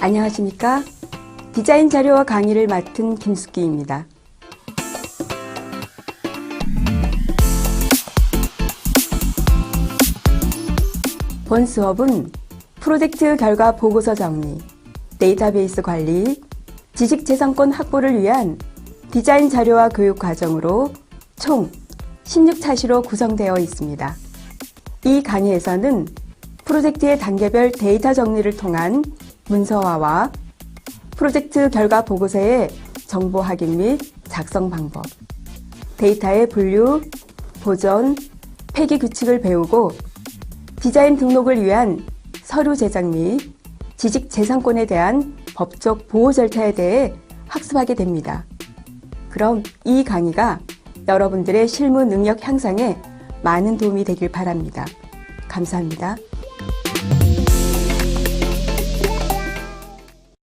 안녕하십니까? 디자인 자료와 강의를 맡은 김숙기입니다. 본 수업은 프로젝트 결과 보고서 정리, 데이터베이스 관리, 지식재산권 확보를 위한 디자인 자료와 교육 과정으로 총 16차시로 구성되어 있습니다. 이 강의에서는 프로젝트의 단계별 데이터 정리를 통한 문서화와 프로젝트 결과 보고서의 정보 확인 및 작성 방법, 데이터의 분류, 보존, 폐기 규칙을 배우고 디자인 등록을 위한 서류 제작 및 지식 재산권에 대한 법적 보호 절차에 대해 학습하게 됩니다. 그럼 이 강의가 여러분들의 실무 능력 향상에 많은 도움이 되길 바랍니다. 감사합니다.